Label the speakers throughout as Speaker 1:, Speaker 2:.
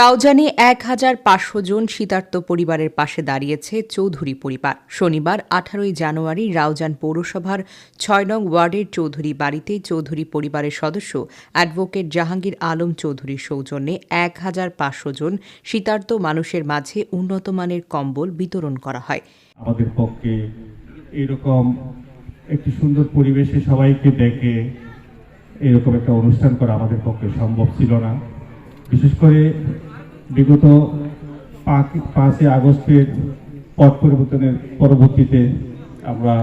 Speaker 1: রাউজানে এক হাজার পাঁচশো জন শীতার্ত পরিবারের পাশে দাঁড়িয়েছে চৌধুরী পরিবার। শনিবার, আঠারোই জানুয়ারি, রাউজান পৌরসভার ছয় নং ওয়ার্ডের চৌধুরী বাড়িতে চৌধুরী পরিবারের সদস্য অ্যাডভোকেট জাহাঙ্গীর আলম চৌধুরীর সৌজন্যে এক হাজার পাঁচশো জন শীতার্ত মানুষের মাঝে উন্নতমানের কম্বল বিতরণ করা হয়।
Speaker 2: আমাদের পক্ষে এরকম একটি সুন্দর পরিবেশে সবাইকে ডেকে এরকম একটা অনুষ্ঠান করা আমাদের পক্ষে সম্ভব ছিল না। বিশেষ করে বিগত পাঁচই আগস্টের পথ পরিবর্তনের পরবর্তীতে আমরা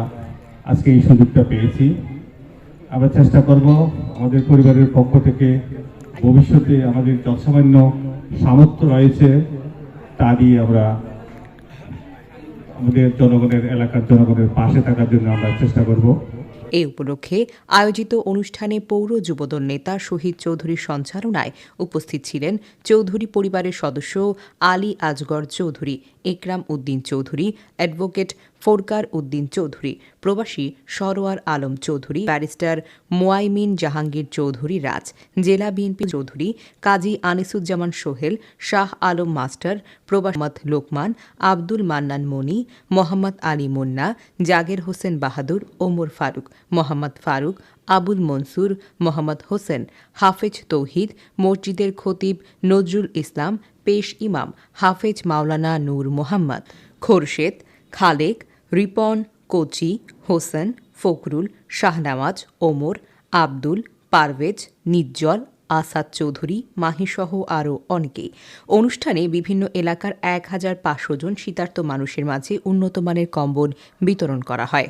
Speaker 2: আজকে এই সুযোগটা পেয়েছি। আমরা চেষ্টা করব আমাদের পরিবারের পক্ষ থেকে ভবিষ্যতে আমাদের যৎসামান্য সামর্থ্য রয়েছে তা দিয়ে আমরা আমাদের জনগণের এলাকার জনগণের পাশে থাকার জন্য আমরা চেষ্টা করব।
Speaker 1: এ উপলক্ষে আয়োজিত অনুষ্ঠানে পৌর যুবদল নেতা শহীদ চৌধুরীর সঞ্চালনায় উপস্থিত ছিলেন চৌধুরী পরিবারের সদস্য আলী আজগর চৌধুরী, একরাম উদ্দিন চৌধুরী, অ্যাডভোকেট ফোরকার উদ্দিন চৌধুরী, প্রবাসী সরোয়ার আলম চৌধুরী, ব্যারিস্টার মোয়াইমিন জাহাঙ্গীর চৌধুরী রাজ, জেলা বিএনপি চৌধুরী কাজী আনিসুজ্জামান সোহেল, শাহ আলম মাস্টার, প্রবাস মোহাম্মদ লোকমান, আব্দুল মান্নান মনি মোহাম্মদ আলী মুন্না, জাগের হোসেন বাহাদুর, ওমর ফারুক মোহাম্মদ ফারুক, আবুল মনসুর, মোহাম্মদ হোসেন, হাফেজ তৌহিদ, মসজিদের খতিব নজরুল ইসলাম, পেশ ইমাম, হাফেজ মাওলানা নূর মোহাম্মদ, খোরশেদ, খালেক, রিপন, কোচি, হোসেন, ফখরুল, শাহনামাজ, ওমর, আব্দুল, পারভেজ, নিজ্জল, আসাদ চৌধুরী, মাহিসহ আরও অনেকে। অনুষ্ঠানে বিভিন্ন এলাকার এক হাজার পাঁচশো জন শীতার্ত মানুষের মাঝে উন্নতমানের কম্বল বিতরণ করা হয়।